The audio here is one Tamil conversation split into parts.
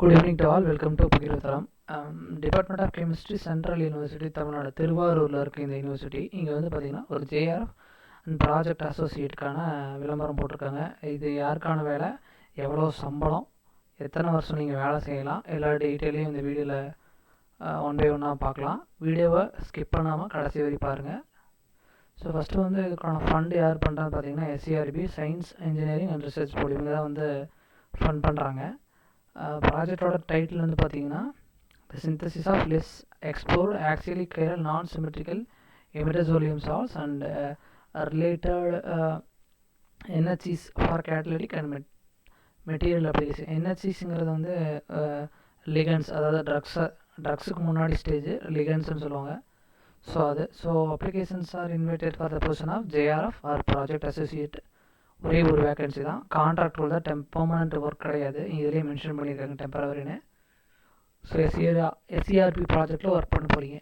Good evening to all welcome to பகிர்வதரம் department of chemistry central university Tamil Nadu திருவாரூரில் இருக்க இந்த யூனிவர்சிட்டி இங்கே வந்து பார்த்திங்கன்னா ஒரு ஜேஆர்எஃப் அண்ட் ப்ராஜெக்ட் அசோசியேட்டுக்கான விளம்பரம் போட்டிருக்காங்க. இது யாருக்கான வேலை? எவ்வளோ சம்பளம்? எத்தனை வருஷம் நீங்கள் வேலை செய்யலாம்? எல்லா டீட்டெயிலையும் இந்த வீடியோவில் ஒன் பை ஒன்னாக பார்க்கலாம். வீடியோவை ஸ்கிப் பண்ணாமல் கடைசி வரை பாருங்கள் ஸோ ஃபஸ்ட்டு வந்து இதுக்கான ஃபண்டு யார் பண்ணுறான்னு பார்த்தீங்கன்னா SERB science engineering and research board இவங்க தான் வந்து ஃபண்ட் பண்ணுறாங்க ப்ராஜெக்டோட டைட்டில் வந்து பார்த்தீங்கன்னா the synthesis of less export actually chiral non symmetrical imidazolium salts and related NHCs for catalytic and met material application என்ஹெச்சிஸுங்கிறது வந்து லிகன்ஸ் அதாவது ட்ரக்ஸை ட்ரக்ஸுக்கு முன்னாடி ஸ்டேஜ் லிகன்ஸ்னு சொல்லுவாங்க. ஸோ அது so applications are invited for the position of JRF or project associate ஒரே ஒரு வேக்கன்சி தான். கான்ட்ராக்ட் ரோல் தான் டெம் பர்மனண்ட் ஒர்க் கிடையாது. இதுலேயே மென்ஷன் பண்ணியிருக்காங்க டெம்பரவரின்னு ஸோ எஸ்சிஆர் எஸ்சிஆர்பி ப்ராஜெக்டில் ஒர்க் பண்ண போகிறீங்க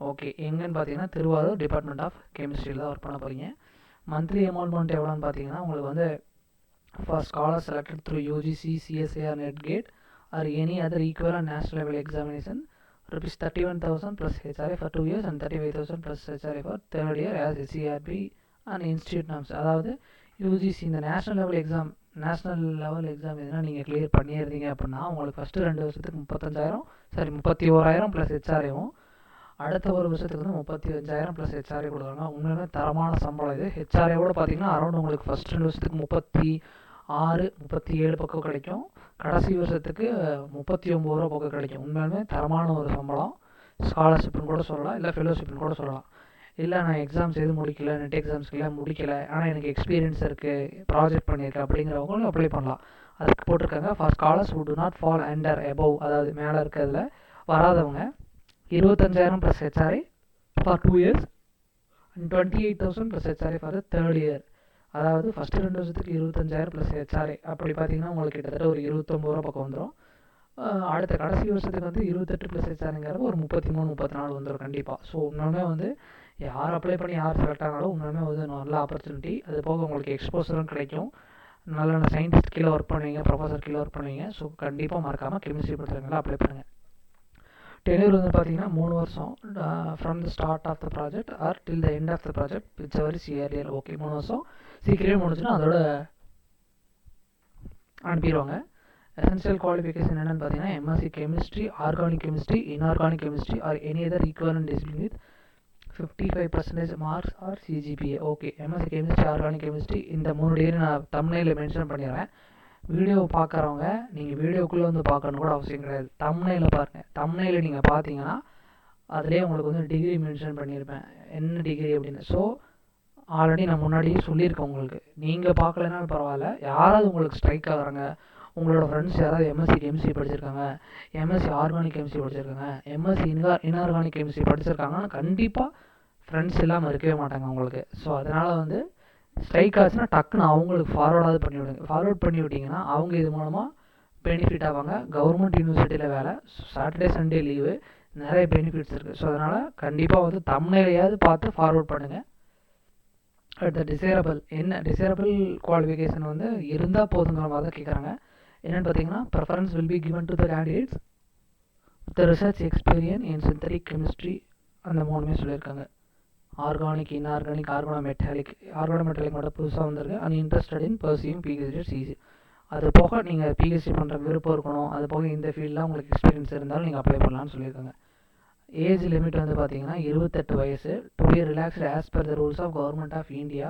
ஓகே எங்கன்னு பார்த்தீங்கன்னா திருவாரூர் டிபார்ட்மெண்ட் ஆஃப் கெமிஸ்ட்ரியில் தான் ஒர்க் பண்ண போகிறீங்க மந்த்லி அமௌண்ட் எவ்வளோன்னு பார்த்தீங்கன்னா உங்களுக்கு வந்து for scholar selected through UGC CSIR NET GATE or any other ஈக்குவலாக national level examination rupees thirty one thousand plus HRA for two years and thirty five thousand plus HRA for third year as SERB and institute norms அதாவது யூஜிசி இந்த national level exam national level exam எதுனா நீங்கள் கிளியர் பண்ணியிருந்தீங்க அப்படின்னா உங்களுக்கு ஃபஸ்ட்டு ரெண்டு வருஷத்துக்கு முப்பத்தஞ்சாயிரம் சாரி முப்பத்தி ஓராயிரம் ப்ளஸ் ஹெச்ஆர்ஏவும் அடுத்த ஒரு வருஷத்துக்கு வந்து முப்பத்தி அஞ்சாயிரம் ப்ளஸ் ஹெச்ஆர்ஏ கொடுக்குறாங்க. உண்மையுமே தரமான சம்பளம் இது. ஹெச்ஆர்ஏவோட பார்த்தீங்கன்னா அரௌண்ட் உங்களுக்கு ஃபஸ்ட் ரெண்டு வருஷத்துக்கு முப்பத்தி ஆறு முப்பத்தி ஏழு பக்கம் கிடைக்கும். கடைசி வருஷத்துக்கு முப்பத்தி ஒம்பது ரூபா பக்கம் கிடைக்கும். உண்மையுமே தரமான ஒரு சம்பளம். ஸ்காலர்ஷிப்னு கூட சொல்லலாம் இல்லை ஃபெலோஷிப்னு கூட சொல்லலாம். இல்லை நான் எக்ஸாம்ஸ் எதுவும் முடிக்கல நெட் எக்ஸாம்ஸ்க்கு முடிக்கலை. ஆனால் எனக்கு எக்ஸ்பீரியன்ஸ் இருக்குது ப்ராஜெக்ட் பண்ணியிருக்கேன் அப்படிங்கிறவங்களும் அப்ளை பண்ணலாம். அதுக்கு போட்டிருக்காங்க. For scholars would not fall under above அதாவது மேலே இருக்கிறதுல வராதவங்க இருபத்தஞ்சாயிரம் plus HRA for two years and twenty eight thousand plus HRA for third year அதாவது ஃபஸ்ட்டு ரெண்டு வருஷத்துக்கு இருபத்தஞ்சாயிரம் ப்ளஸ் ஹெச்ஆர்ஏ அப்படி பார்த்தீங்கன்னா உங்களுக்கு கிட்டத்தட்ட ஒரு இருபத்தொம்பது ரூபா பக்கம் வந்துடும் அடுத்த கடைசி வருஷத்துக்கு வந்து இருபத்தெட்டு ப்ளஸ் ஹெச்ஆர்ங்கிறது ஒரு முப்பத்தி மூணு முப்பத்தி நாலு வந்துடும் கண்டிப்பாக ஸோ இன்னுமே வந்து யார் அப்ளை பண்ணி யார் செலக்ட் ஆனாலும் உண்மையுமே வந்து நல்ல ஆப்பர்ச்சுனிட்டி அது போக உங்களுக்கு எக்ஸ்போசரும் கிடைக்கும். நல்ல சயின்டிஸ்ட் கீழே ஒர்க் பண்ணுவீங்க ப்ரொஃபஸர் கீழே ஒர்க் பண்ணுவீங்க. ஸோ கண்டிப்பாக மறக்காமல் கெமிஸ்ட்ரி படித்தவங்களாம் அப்ளை பண்ணுங்கள் டெலிவரி வந்து பார்த்தீங்கன்னா மூணு வருஷம். From the start of the project or till the end of the project whichever சிஆர்ஏல் okay மூணு வருஷம். சீக்கிரமே முடிஞ்சுன்னா அதோட அனுப்பிடுவாங்க. எசென்ஷியல் குவாலிஃபிகேஷன் என்னென்னு பார்த்தீங்கன்னா MSc chemistry organic chemistry inorganic chemistry or any other equivalent discipline with fifty five percentage marks or CGPA okay MSc chemistry organic chemistry இந்த மூணு டிகிரி நான் தமிழில் மென்ஷன் பண்ணிடுறேன். வீடியோ பார்க்குறவங்க நீங்கள் வீடியோக்குள்ளே வந்து பார்க்கணும் கூட அவசியம் கிடையாது. தமிழில் பாருங்கள் தமிழில் நீங்கள் பார்த்தீங்கன்னா அதிலே உங்களுக்கு வந்து டிகிரி மென்ஷன் பண்ணியிருப்பேன். என்ன டிகிரி அப்படின்னு. ஸோ ஆல்ரெடி நான் முன்னாடியே சொல்லியிருக்கேன் உங்களுக்கு. நீங்கள் பார்க்கலனாலும் பரவாயில்ல. யாராவது உங்களுக்கு ஸ்ட்ரைக் ஆகுறாங்க உங்களோட ஃப்ரெண்ட்ஸ் யாராவது எம்எஸ்சி கெமிஸ்ட்ரி படிச்சிருக்காங்க எம்எஸ்சி ஆர்கானிக் கெமிஸ்ட்ரி படிச்சிருக்காங்க எம்எஸ்சி இன்கா இன்ஆர்கானிக் கெமிஸ்ட்ரி படிச்சிருக்காங்கன்னா கண்டிப்பாக ஃப்ரெண்ட்ஸ் இல்லாமல் இருக்கவே மாட்டாங்க உங்களுக்கு. ஸோ அதனால் வந்து ஸ்ட்ரைக் ஆச்சுன்னா டக்குன்னு அவங்களுக்கு ஃபார்வர்டாவது பண்ணி விடுங்க. ஃபார்வர்ட் பண்ணி விட்டிங்கன்னா அவங்க இது மூலமாக பெனிஃபிட் ஆவாங்க. கவர்மெண்ட் யூனிவர்சிட்டியில் வேலை சாட்டர்டே சண்டே லீவு நிறைய பெனிஃபிட்ஸ் இருக்குது ஸோ அதனால் கண்டிப்பாக வந்து தமிழையாவது பார்த்து ஃபார்வர்ட் பண்ணுங்கள் அடுத்த டிசைரபிள் என்ன? டிசைரபிள் குவாலிஃபிகேஷன் வந்து இருந்தால் போதுங்கிற மாதிரி தான் கேட்குறாங்க என்னென்னு பார்த்தீங்கன்னா preference will be given to the candidates the research experience in synthetic chemistry அந்த மூணுமே சொல்லியிருக்காங்க. Organic inorganic organo metallic organo metallic மட்டும் புதுசாக வந்திருக்கு and interested in pursuing PhD CC அது போக நீங்கள் பிஹெச்டி பண்ணுற விருப்பம் இருக்கணும். அது போக இந்த ஃபீல்டில் உங்களுக்கு எக்ஸ்பீரியன்ஸ் இருந்தாலும் நீங்கள் அப்ளை பண்ணலாம்னு சொல்லியிருக்காங்க. ஏஜ் லிமிட் வந்து பார்த்தீங்கன்னா இருபத்தெட்டு வயசு. To be relaxed as per the rules of government of India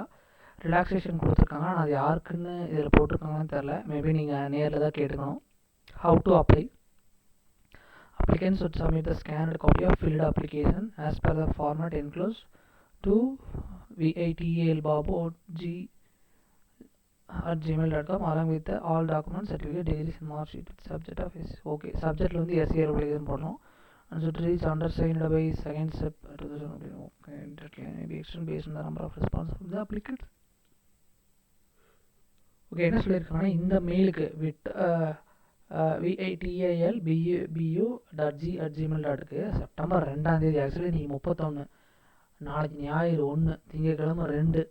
relaxation கொடுத்துருக்காங்க ஆனால் அது யாருக்குன்னு இதில் போட்டிருக்காங்கன்னு தெரில மேபி நீங்கள் நேரில் தான் கேட்டுக்கணும் how to apply applicants should submit the scanned copy of filled application as per the format enclosed to vitalbabu.g at gmail.com along with the all documents certificate degrees and mark sheet with subject of is okay subject வந்து SCR application போடணும் and should reach undersigned by second step okay deadline may be extended based on the number of responses of the applicants okay என்ன சொல்லியிருக்காங்கன்னா இந்த மெயிலுக்கு விட் விஐடிஏஎல் பியூ பியூ டாட் ஜி அட் ஜிமெயில் டாட்டுக்கு செப்டம்பர் ரெண்டாந்தேதி ஆக்சுவலி நீங்கள் முப்பத்தொன்று நாளைக்கு ஞாயிறு ஒன்று திங்கட்கிழமை ரெண்டு.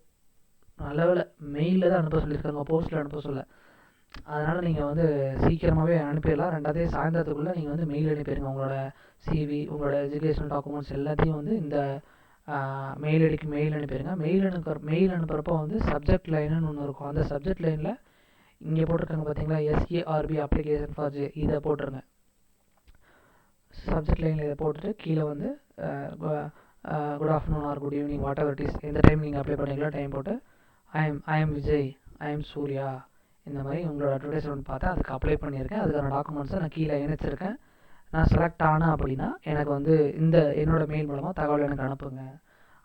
நல்ல வேலை மெயிலில் தான் அனுப்ப சொல்லியிருக்காங்க. போஸ்ட்டில் அனுப்ப சொல்ல. அதனால் நீங்கள் வந்து சீக்கிரமாகவே அனுப்பிடலாம். ரெண்டாவது சாயந்தரத்துக்குள்ளே நீங்கள் வந்து மெயில் அனுப்பிடுங்க. உங்களோட சிவி உங்களோட எஜுகேஷன் டாக்குமெண்ட்ஸ் எல்லாத்தையும் வந்து இந்த மெயில் ஐடிக்கு மெயில் அனுப்பிடுங்க மெயில் அனுப்புற மெயில் அனுப்புகிறப்போ வந்து சப்ஜெக்ட் லைனுன்னு ஒன்று இருக்கும். அந்த சப்ஜெக்ட் லைனில் இங்கே போட்டிருக்காங்க பார்த்தீங்களா எஸ்ஏஆர்பி அப்ளிகேஷன் ஃபார் ஜே இதை போட்டுருங்க. சப்ஜெக்ட் லைனில் இதை போட்டுட்டு கீழே வந்து good afternoon or good evening whatever is எந்த டைம் நீங்கள் அப்ளை பண்ணிக்கலாம் டைம் போட்டு I am I am Vijay I am Surya இந்த மாதிரி உங்களோட அட்வர்டைஸ்மெண்ட் பார்த்து அதுக்கு அப்ளை பண்ணியிருக்கேன். அதுக்கான டாக்குமெண்ட்ஸை நான் கீழே இணைச்சிருக்கேன். நான் செலக்ட் ஆனேன் அப்படின்னா எனக்கு வந்து இந்த என்னோடய மெயில் மூலமாக தகவல் எனக்கு அனுப்புங்க.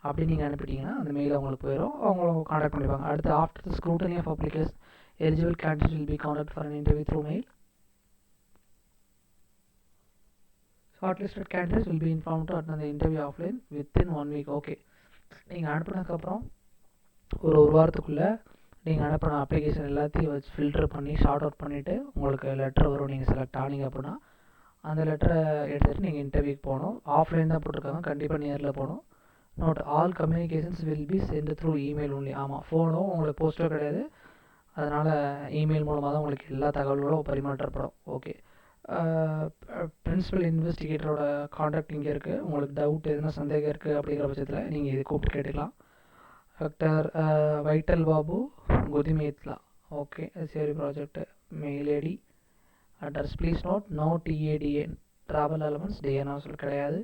அப்படின்னு நீங்கள் அனுப்பிட்டீங்கன்னா அந்த மெயில் அவங்களுக்கு போயிடும் அவங்க காண்டாக்ட் பண்ணிப்பாங்க. அடுத்து after the scrutiny of application eligible candidate will be contact for an interview through mail shortlisted candidates will be inform to at அந்த interview offline within one week okay நீங்கள் அனுப்புனதுக்கப்புறம் ஒரு ஒரு வாரத்துக்குள்ளே நீங்கள் அனுப்பின அப்ளிகேஷன் எல்லாத்தையும் வச்சு ஃபில்டர் பண்ணி ஷார்ட் அவுட் பண்ணிவிட்டு உங்களுக்கு லெட்டர் வரும். நீங்கள் செலக்ட் ஆனீங்க அப்படின்னா அந்த லெட்டரை எடுத்துகிட்டு நீங்கள் இன்டர்வியூக்கு போகணும். ஆஃப்லைன் தான் போட்டிருக்காங்க. கண்டிப்பாக நேரில் போகணும். Note all communications will be sent through email only ஆமாம் ஃபோனும் உங்களுக்கு போஸ்ட்டோ கிடையாது. அதனால் இமெயில் மூலமாக தான் உங்களுக்கு எல்லா தகவல்களும் பரிமாற்றப்படும். ஓகே பிரின்சிபல் இன்வெஸ்டிகேட்டரோட காண்டாக்ட் இங்கே இருக்குது உங்களுக்கு டவுட் எதுனா சந்தேகம் இருக்குது அப்படிங்கிற பட்சத்தில் நீங்கள் இது கூப்பிட்டு கேட்டுக்கலாம். டாக்டர் வைட்டல் பாபு குதிமேத்லா ஓகே சரி project mail ID address please note no TA DA travel allowance டிஎன்ஆ சொல்ல கிடையாது.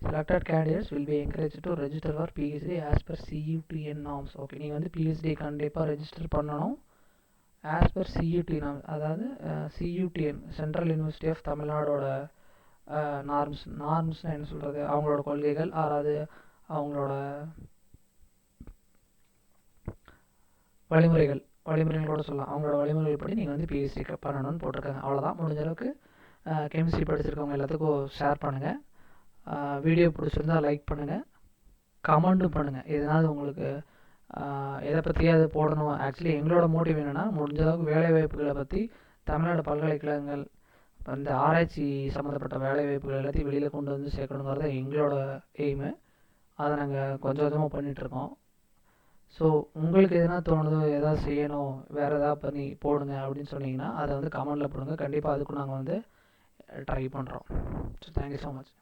Selected candidates will be encourage to register for PhD as per CUTN norms okay நீங்கள் வந்து பிஹெச்டி கண்டிப்பாக ரெஜிஸ்டர் பண்ணணும். ஆஸ் பர் சியூடி நாம் அதாவது சியூடிஎன் சென்ட்ரல் யூனிவர்சிட்டி ஆஃப் தமிழ்நாடோட நார்ம்ஸ் நார்ம்ஸ்னால் என்ன சொல்கிறது அவங்களோட கொள்கைகள் அதாவது அவங்களோட வழிமுறைகள். வழிமுறைகளோட சொல்லலாம். அவங்களோட வழிமுறைகள் படி நீங்கள் வந்து பிஹெச்டி பண்ணணும்னு போட்டிருக்காங்க. அவ்வளோதான் முடிஞ்ச அளவுக்கு கெமிஸ்ட்ரி படிச்சிருக்கவங்க எல்லாத்துக்கும் ஷேர் பண்ணுங்கள் வீடியோ பிடிச்சிருந்தா லைக் பண்ணுங்கள் கமெண்ட்டும் பண்ணுங்கள் எதனாவது உங்களுக்கு எதை பற்றியாவது போடணும். ஆக்சுவலி எங்களோட மோட்டிவ் என்னென்னா முடிஞ்ச அளவுக்கு வேலை வாய்ப்புகளை பற்றி தமிழ்நாடு பல்கலைக்கழகங்கள் இந்த ஆராய்ச்சி சம்மந்தப்பட்ட வேலை வாய்ப்புகள் எல்லாத்தையும் வெளியில் கொண்டு வந்து சேர்க்கணுங்கிறது எங்களோட எய்மு அதை நாங்கள் கொஞ்சம் கொஞ்சமாக பண்ணிகிட்ருக்கோம் ஸோ உங்களுக்கு எதனா தோணுதோ எதாவது செய்யணும் வேறு எதாவது பண்ணி போடுங்க அப்படின்னு சொன்னீங்கன்னா அதை வந்து கமெண்டில் போடுங்க. கண்டிப்பாக அதுக்கும் நாங்கள் வந்து ட்ரை பண்ணுறோம் ஸோ தேங்க்யூ ஸோ மச்